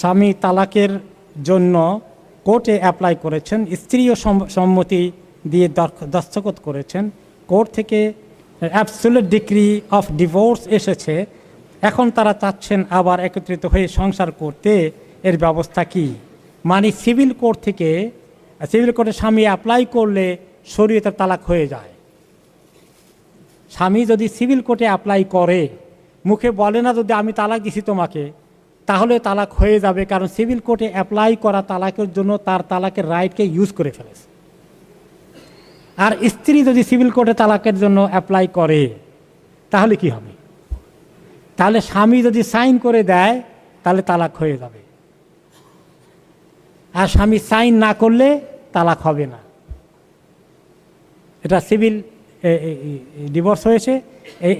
স্বামী তালাকের জন্য কোর্টে অ্যাপ্লাই করেছেন, স্ত্রীও সম্মতি দিয়ে দস্তখত করেছেন। কোর্ট থেকে অ্যাবসুলেট ডিগ্রি অফ ডিভোর্স এসেছে। এখন তারা চাচ্ছেন আবার একত্রিত হয়ে সংসার করতে। এর ব্যবস্থা কি? মানে সিভিল কোর্ট থেকে, সিভিল কোর্টে স্বামী অ্যাপ্লাই করলে শরীয়তের তালাক হয়ে যায়। স্বামী যদি সিভিল কোর্টে অ্যাপ্লাই করে, মুখে বলে না যদি আমি তালাক দিছি তোমাকে তাহলে তালাক হয়ে যাবে, কারণ সিভিল কোর্টে অ্যাপ্লাই করা তালাকের জন্য তার তালাকের রাইটকে ইউজ করে ফেলেছে। আর স্ত্রী যদি সিভিল কোর্টে তালাকের জন্য অ্যাপ্লাই করে, তাহলে কি হবে? তাহলে স্বামী যদি সাইন করে দেয়, তাহলে তালাক হয়ে যাবে। আর স্বামী সাইন না করলে তালাক হবে না। এটা সিভিল ডিভোর্স হয়েছে।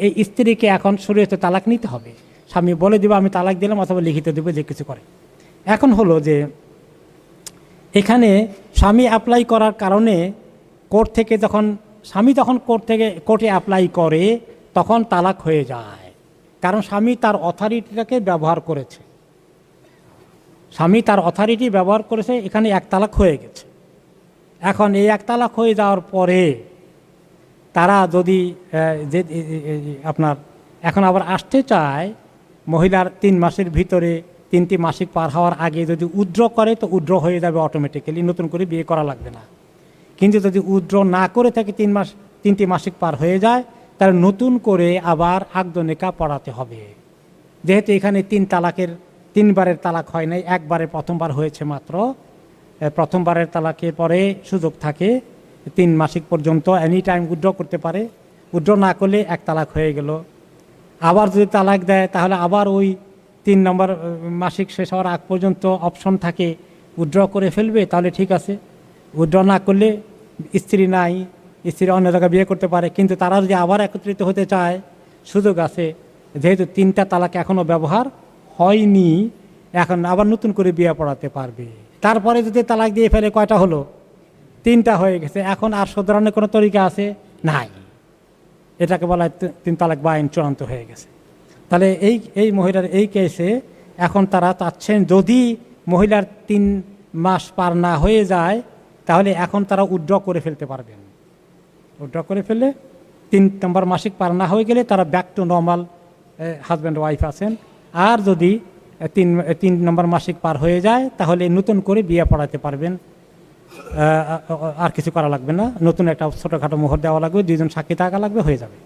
এই স্ত্রীকে এখন শরীয়তে তালাক নিতে হবে। স্বামী বলে দিব, আমি তালাক দিলাম অথবা লিখিত দেবো যে কিছু করে। এখন হলো যে, এখানে স্বামী অ্যাপ্লাই করার কারণে কোর্ট থেকে যখন, স্বামী যখন কোর্ট থেকে কোর্টে অ্যাপ্লাই করে, তখন তালাক হয়ে যায়। কারণ স্বামী তার অথরিটিটাকে ব্যবহার করেছে। স্বামী তার অথরিটি ব্যবহার করেছে, এখানে এক তালাক হয়ে গেছে। এখন এই এক তালাক হয়ে যাওয়ার পরে, তারা যদি যে আপনার, এখন আবার আসতে চায় মহিলার তিন মাসের ভিতরে তিনটি মাসিক পার হওয়ার আগে যদি উদ্র করে, তো উদ্র হয়ে যাবে অটোমেটিক্যালি নতুন করে বিয়ে করা লাগবে না। কিন্তু যদি উদ্র না করে থাকে তিন মাস, তিনটি মাসিক পার হয়ে যায়, তাহলে নতুন করে আবার আগদনিকা পড়াতে হবে। যেহেতু এখানে তিন তালাকের, তিনবারের তালাক হয় নাই, একবারে প্রথমবার হয়েছে মাত্র। প্রথমবারের তালাকের পরে সুযোগ থাকে, তিন মাসিক পর্যন্ত এনি টাইম উইড্র করতে পারে। উইড্র না করলে এক তালাক হয়ে গেল। আবার যদি তালাক দেয়, তাহলে আবার ওই তিন নম্বর মাসিক শেষ হওয়ার আগ পর্যন্ত অপশন থাকে। উইড্র করে ফেলবে, তাহলে ঠিক আছে। উইড্র না করলে স্ত্রী নাই, স্ত্রী অন্য জায়গায় বিয়ে করতে পারে। কিন্তু তারা যদি আবার একত্রিত হতে চায়, সুযোগ আছে। যেহেতু তিনটা তালাক এখনও ব্যবহার হয়নি, এখন আবার নতুন করে বিয়ে পড়াতে পারবে। তারপরে যদি তালাক দিয়ে ফেলে, কয়টা হলো? তিনটা হয়ে গেছে। এখন আর শোধরানোর কোনো তরিকা আছে? নাই। এটাকে বলা হয় তিন তালাক বা আইন চূড়ান্ত হয়ে গেছে। তাহলে এই এই মহিলার এই কেসে এখন তারা চাচ্ছেন যদি মহিলার তিন মাস পার না হয়ে যায়, তাহলে এখন তারা উড্র করে ফেলতে পারবেন। উড্র করে ফেললে তিন নম্বর মাসিক পার না হয়ে গেলে তারা back to normal husband wife আছেন। আর যদি তিন তিন নম্বর মাসিক পার হয়ে যায়, তাহলে নতুন করে বিয়ে পড়াতে পারবেন। আর কিছু করা লাগবে না। নতুন একটা ছোটোখাটো মোহর দেওয়া লাগবে, দুইজন সাক্ষী থাকা লাগবে, হয়ে যাবে।